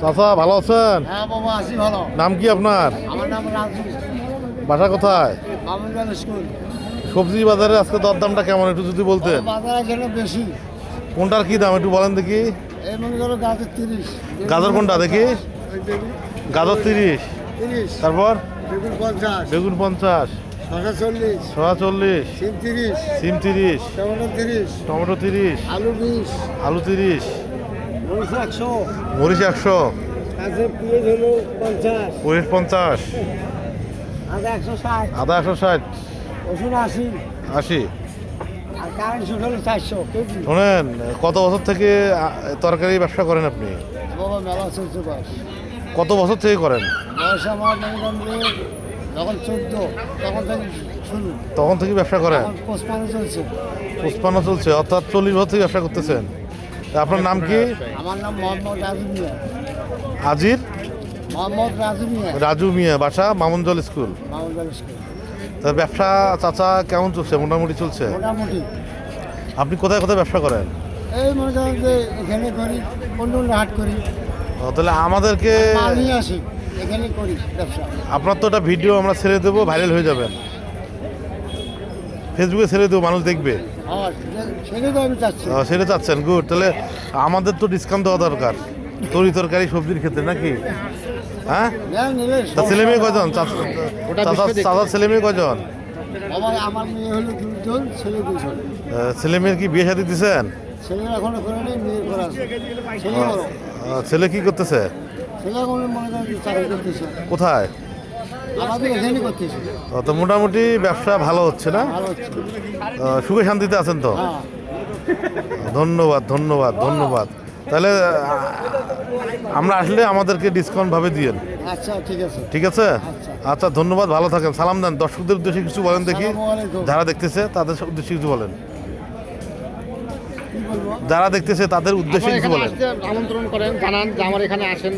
চাচা ভালো আছেন? হ্যাঁ বাবা আছি ভালো। নাম কি আপনার? আমার নাম রাজু। বাসা কোথায়? স্কুল। সবজি বাজারে আজকে দরদামটা কেমন একটু যদি বলতেন? বাজারে গেলে বেশি। কোনটার কি দাম একটু বলেন দেখি। এই মনে করো গাছের তিরিশ। গাজর কোনটা দেখি। গাজর তিরিশ। তিরিশ। তারপর? বেগুন পঞ্চাশ। বেগুন পঞ্চাশ। শশা চল্লিশ। চল্লিশ। সিম তিরিশ। সিম তিরিশ। টমেটো তিরিশ। টমেটো তিরিশ। আলু বিশ। আলু তিরিশ। মরিচ একশো। মরিচ একশো। হলো পঞ্চাশ। আদা একশো ষাট। আদা আশি। শোনেন কত বছর থেকে তরকারি ব্যবসা করেন আপনি? কত বছর থেকে করেন? যখন চোদ্দ তখন থেকে শুরু। তখন থেকে ব্যবসা করেন? পোস্টমানে চলছে। পুষ্পান্ন চলছে অর্থাৎ চল্লিশ বছর থেকে ব্যবসা করতেছেন? আপনার নাম কি? আমার নাম মোহাম্মদ রাজু মিয়া। আজির? মোহাম্মদ রাজু মিয়া। রাজু মিয়া বাসা মামুনজল স্কুল। মামুদার স্কুল। তা ব্যবসা চাচা কেমন চলছে? মোটামুটি চলছে? মোটামুটি। আপনি কোথায় কোথায় ব্যবসা করেন? এই মনে করেন যে এখানে করি অন্য হাট করি। ও, তাহলে আমাদেরকে নিয়ে আসি এখানে করি ব্যবসা। আপনার তো একটা ভিডিও আমরা ছেড়ে দেবো ভাইরাল হয়ে যাবেন। ফেসবুকে ছেড়ে দেবো মানুষ দেখবে। আর সেটা চাচ্ছেন গুড। তাহলে আমাদের তো ডিসকাউন্ট দেওয়া দরকার। তরি তরকারি সবজির ক্ষেত্রে নাকি? হ্যাঁ? তা ছেলে মেয়ে কজন চাচার ছেলে মেয়ে কজন ছেলে মেয়ের কি বিয়ে শাদী দিচ্ছেন ছেলে কি করতেছে। কোথায় আমাদের এখানে করতেছে ও, তো মোটামুটি ব্যবসা ভালো হচ্ছে না? সুখে শান্তিতে আছেন তো? হ্যাঁ। ধন্যবাদ ধন্যবাদ ধন্যবাদ। তাহলে আমরা আসলে আমাদেরকে ডিসকাউন্ট ভাবে দিয়েন। আচ্ছা ঠিক আছে। ঠিক আছে? আচ্ছা। ধন্যবাদ ভালো থাকেন। সালাম দেন। দর্শকদের উদ্দেশ্যে কিছু বলেন দেখি। যারা দেখতেছে তাদের উদ্দেশ্যে কিছু বলেন। যারা দেখতেছে তাদের উদ্দেশ্যে কিছু বলেন। আমন্ত্রণ করেন জানান যে আমার এখানে আসেন।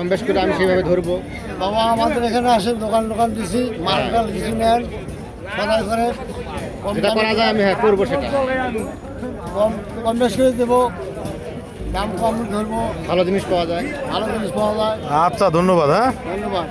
কম বেশ করে আমি সেইভাবে ধরবো। বাবা আমাদের এখানে আসে দোকান দোকান দিছি মাল টাল কিছু নেন সবাই করে দামে- করা যায় আমি হ্যাঁ করব সেটা। কম কম বেশ করে দেবো দাম কম ধরবো। ভালো জিনিস পাওয়া যায়। ভালো জিনিস পাওয়া যায়। আচ্ছা ধন্যবাদ হ্যাঁ। ধন্যবাদ।